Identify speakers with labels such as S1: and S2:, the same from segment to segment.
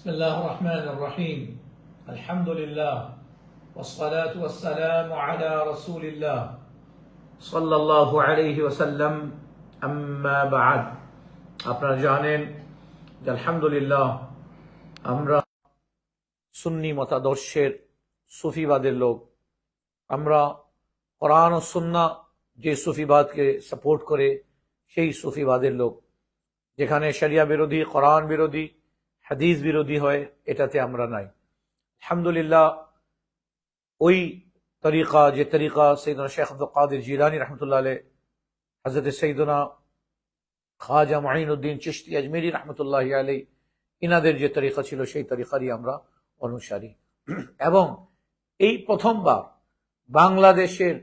S1: بسم الله الرحمن الرحيم الحمد لله والصلاة والسلام على رسول الله صلى الله عليه وسلم أما بعد আপনারা জানেন যে আলহামদুলিল্লাহ আমরা সুন্নি মতাদর্শের সুফিবাদের লোক আমরা কোরআন ও সুন্না যে সুফিবাদকে সাপোর্ট করে সেই সুফিবাদের লোক যেখানে শরিয়া বিরোধী কোরআন বিরোধী হাদিস বিরোধী হয়, এটাতে আমরা নাই। আলহামদুলিল্লাহ, ওই তরিকা, যে তরিকা সৈদনা শেখ আব্দুল কাদের জিলানি রহমতুল্লাহ হজরত সৈদনা খাজা মাহিনুদ্দিন চিশতি আজমেরি রহমতুল্লাহ আলী ইনাদের যে তরিকা ছিল, সেই তরিকারই আমরা অনুসারী। এবং এই প্রথমবার বাংলাদেশের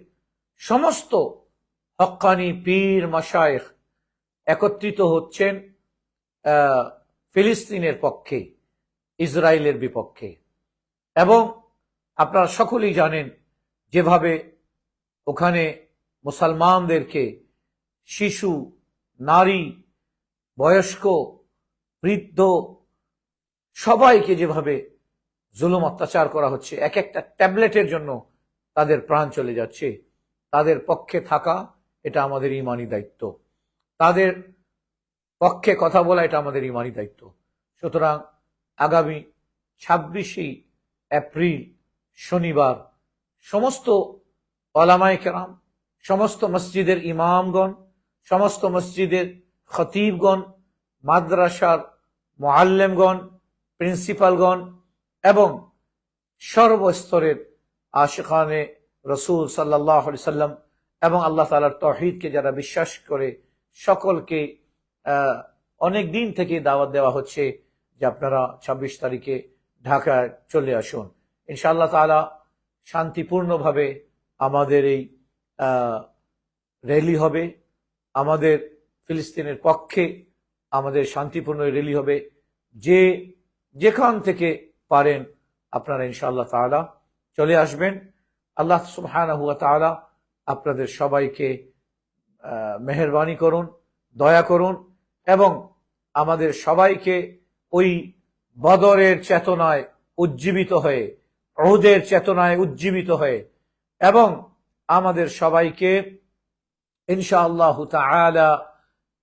S1: সমস্ত হক্কানি পীর মাসায়েখ একত্রিত হচ্ছেন ফিলিস্তিনের পক্ষে, ইসরায়েলের বিপক্ষে। এবং আপনারা সকলেই জানেন, যেভাবে ওখানে মুসলমানদেরকে শিশু, নারী, বয়স্ক, বৃদ্ধ, সবাইকে যেভাবে জুলুম, অত্যাচার করা হচ্ছে, এক একটা ট্যাবলেটের জন্য তাদের প্রাণ চলে যাচ্ছে। তাদের পক্ষে থাকা, এটা আমাদের ইমানি দায়িত্ব। তাদের পক্ষে কথা বলা এটা আমাদের ইমানি দায়িত্ব। সুতরাং আগামী ছাব্বিশে এপ্রিল শনিবার সমস্ত ওলামায় কেরাম, সমস্ত মসজিদের ইমামগণ, সমস্ত মসজিদের খতিবগণ, মাদ্রাসার মোয়াল্লেমগণ, প্রিন্সিপালগণ এবং সর্বস্তরের আশেখানে রসুল সাল্লাহ সাল্লাম এবং আল্লাহ তালার তহিদকে যারা বিশ্বাস করে সকলকে অনেক দিন থেকে দাওয়াত দেওয়া হচ্ছে যে আপনারা ২৬ তারিখে ঢাকায় চলে আসুন। ইনশাআল্লাহ তালা শান্তিপূর্ণভাবে আমাদের এই র্যালি হবে। আমাদের ফিলিস্তিনের পক্ষে আমাদের শান্তিপূর্ণ র্যালি হবে। যে, যেখান থেকে পারেন আপনারা ইনশাআল্লাহ তাআলা চলে আসবেন। আল্লাহ সুবহানাহু ওয়া তাআলা আপনাদের সবাইকে মেহেরবানি করুন, দয়া করুন। এবং আমাদের সবাইকে ওই বদরের চেতনায় উজ্জীবিত হয়ে অহুদের চেতনায় উজ্জীবিত হয়ে এবং আমাদের সবাইকে ইনশাআল্লাহ তাআলা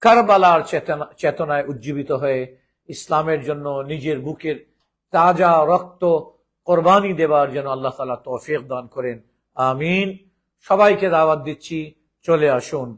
S1: কারবালার চেতনা চেতনায় উজ্জীবিত হয়ে ইসলামের জন্য নিজের বুকের তাজা রক্ত কোরবানি দেবার জন্য আল্লাহ তালা তৌফিক দান করেন। আমিন। সবাইকে দাওয়াত দিচ্ছি। চলে আসুন।